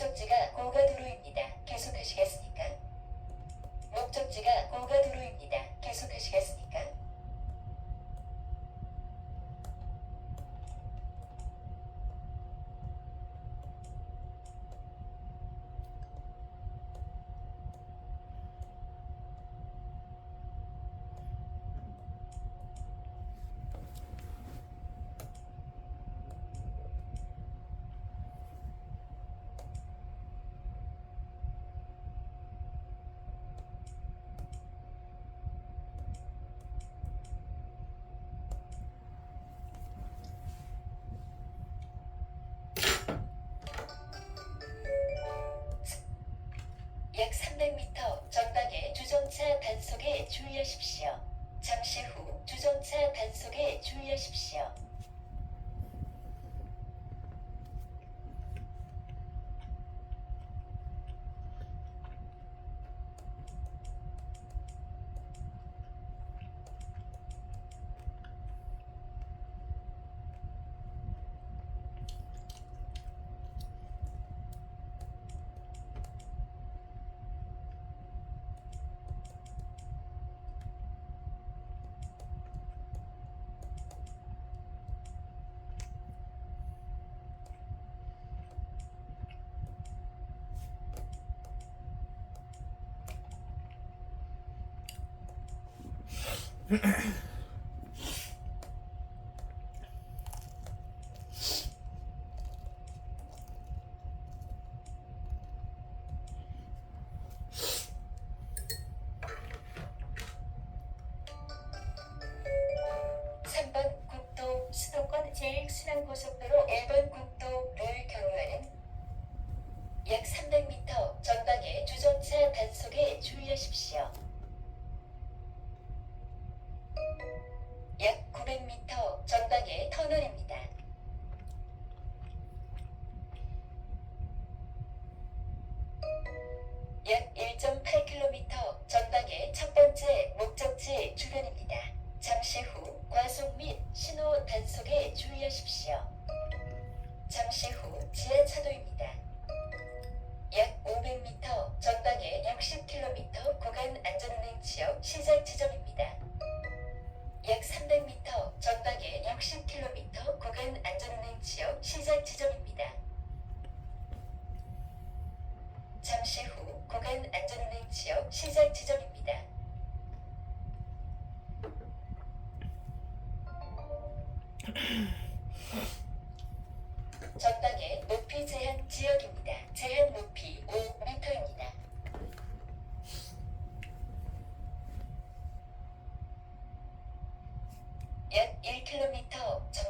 목적지가 고가도로입니다. 계속하시겠습니까? 목적지가 고가도로입니다. 계속하시겠습니까? 약 300m 전방의 주정차 단속에 주의하십시오. 잠시 후 주정차 단속에 주의하십시오. 삼번 국도 수도권 제1순환고속도로 1번 국도 시작 지점입니다. 전방에 높이 제한 지역입니다. 제한 높이 5m입니다. 약 1km 전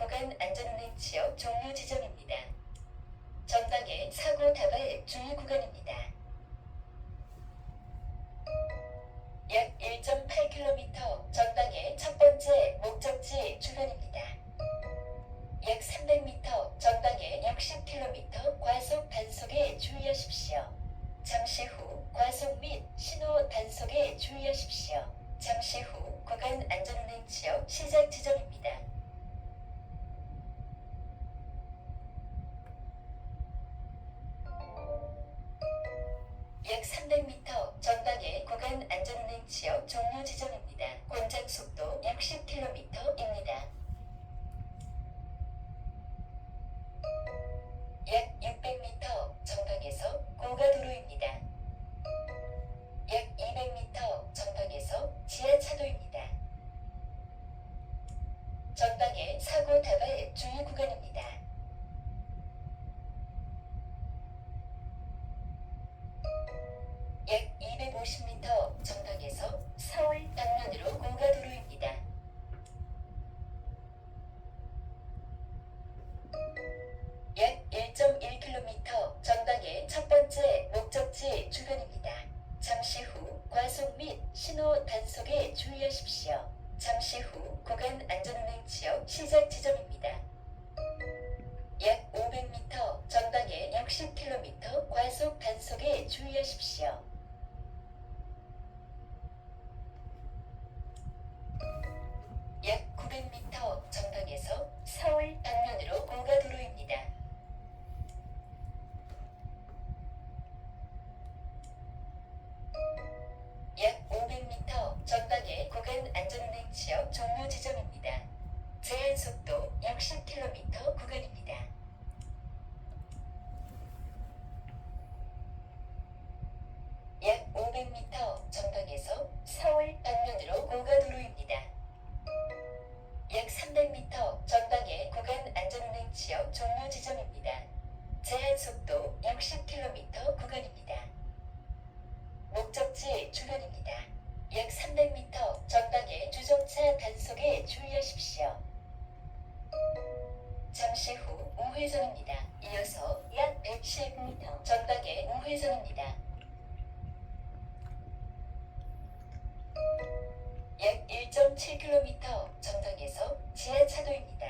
구간 안전운행 지역 종료 지점입니다. 전방에 사고 다발 주의 구간입니다. 약 1.8km 전방의 첫 번째 목적지 주변입니다. 약 300m 전방의 60km 과속 단속에 주의하십시오. 잠시 후 과속 및 신호 단속에 주의하십시오. 잠시 후 구간 안전운행 지역 시작 지점입니다. 지역 종료 지점입니다. 공작 속도 60km입니다. 약 600m 전방에서 고가도로입니다. 약 200m 전방에서 지하차도입니다. 전방에 사고 다발 주의 구간입니다. 약 1.1km 전방의 첫 번째 목적지 주변입니다. 잠시 후 과속 및 신호 단속에 주의하십시오. 잠시 후 구간 안전운행 지역 시작 지점입니다. 약 500m 전방의 약 10km 과속 단속에 주의하십시오. 전방에 우회전입니다. 약 1.7km 전방에서 지하차도입니다.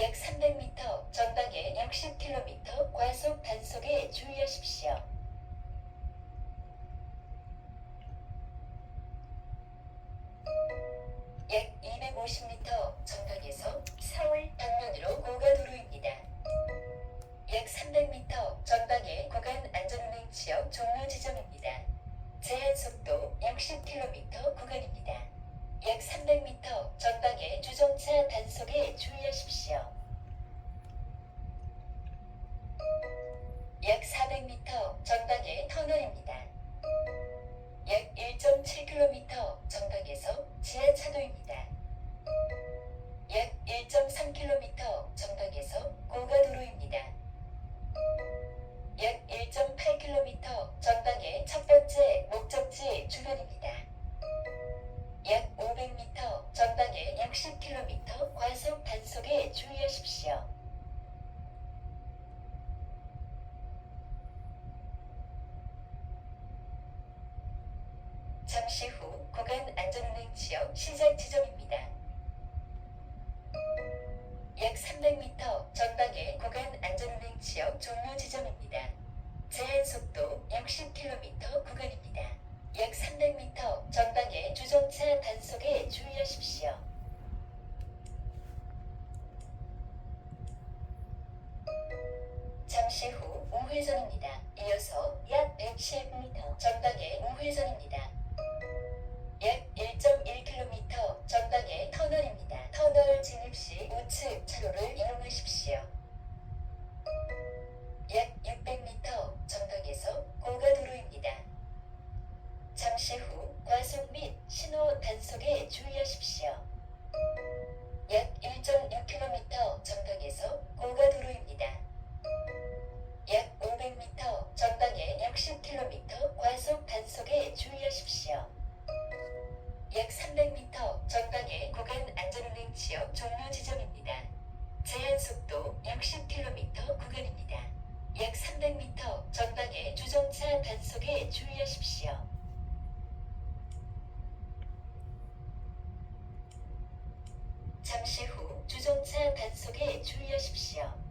약 300m 전방에 60km 과속 단속에 주의하십시오. 약 250m 전방에서 서울 방면으로 고가도로입니다. 약 300m 전방에 구간 안전운행 지역 종료 지점입니다. 제한 속도 60km 구간입니다. 약 300m 전방 잠시 후 구간 안전운행 지역 시작 지점입니다. 약 300m 전방에 구간 안전운행 지역 종료 지점입니다. 제한 속도 60km 구간입니다. 약 300m 전방에 주정차 단속에 주의하십시오. 약 500m 전방에 60km 과속 단속에 주의하십시오. 약 300m 전방에 구간 안전운행 지역 종료 지점입니다. 제한 속도 60km 구간입니다. 약 300m 전방에 주정차 단속에 주의하십시오. 잠시 후 주정차 단속에 주의하십시오.